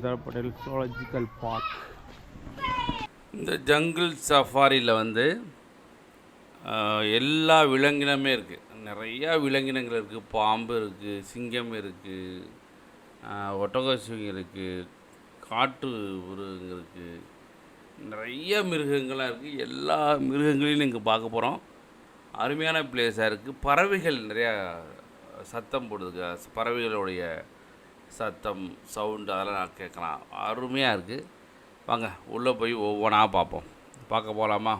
Sardar Patel zoological park இந்த jungle சஃபாரியில் வந்து எல்லா விலங்கினமே இருக்குது நிறையா விலங்கினங்கள் இருக்குது பாம்பு இருக்குது சிங்கம் இருக்குது ஒட்டகசிங்கம் இருக்குது காட்டு மிருகங்கள் இருக்குது நிறைய மிருகங்களாக இருக்குது எல்லா மிருகங்களையும் நீங்கள் பார்க்க போகிறோம் அருமையான பிளேஸாக இருக்குது பறவைகள் நிறையா சத்தம் போடுதுங்க பறவைகளுடைய சத்தம் சவுண்டு அதெல்லாம் நான் கேட்கலாம். அருமையாக இருக்குது வாங்க உள்ளே போய் ஒவ்வொன்றா பார்ப்போம். பார்க்க போகலாமா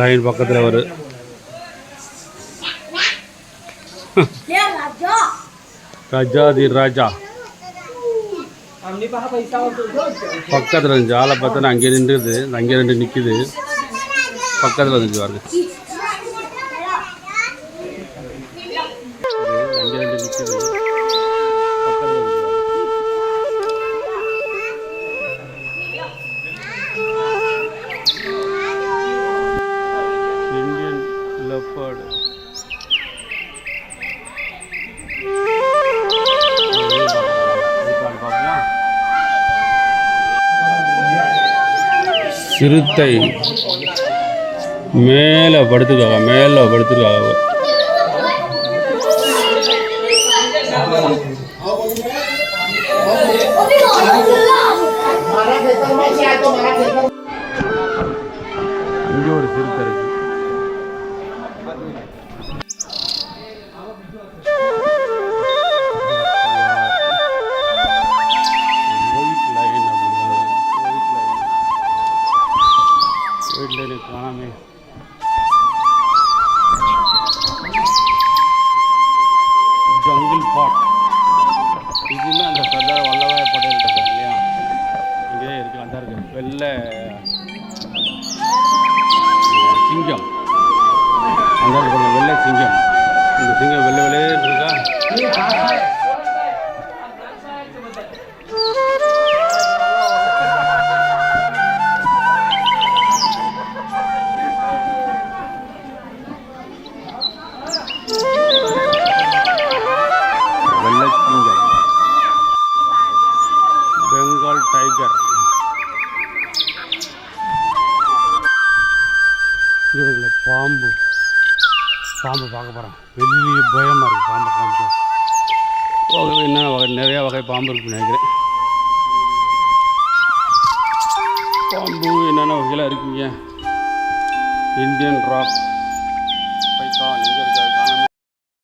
லைன் பக்கத்தில் ஒரு ராஜாதி ராஜா! பக்கத்தில் இருந்துச்சு ஆளை பார்த்தோன்னா அங்கே நின்றுது அங்கே ரெண்டு நிற்கிது பக்கத்தில் இருந்துச்சு பாருங்க. அங்கே ரெண்டு நிற்கிது. இந்தியன் சிறுத்தை மேலே படுத்துக்காக மேலே படுத்துருக்காக ஒரு சிறுத்தை இருக்கு ஒயிட் லைன் அப்படிங்கிறாங்க ஒயிட் லைன் ஒயிட் லைனை காணாமே சிங்கம். அந்த வெள்ளை சிங்கம். இந்த சிங்கம் வெள்ளை வெள்ளையே இருக்கா பெங்கால் டைகர். இவங்கள பாம்பு. பாம்பு பார்க்க போகிறோம் வெளியே பயமாக இருக்குது பாம்பை காமிக்க. வகை என்ன வகை நிறையா வகை பாம்பு இருக்குன்னு நினைக்கிறேன். பாம்பு என்னென்ன வகையில் இருக்குங்க? Indian rock.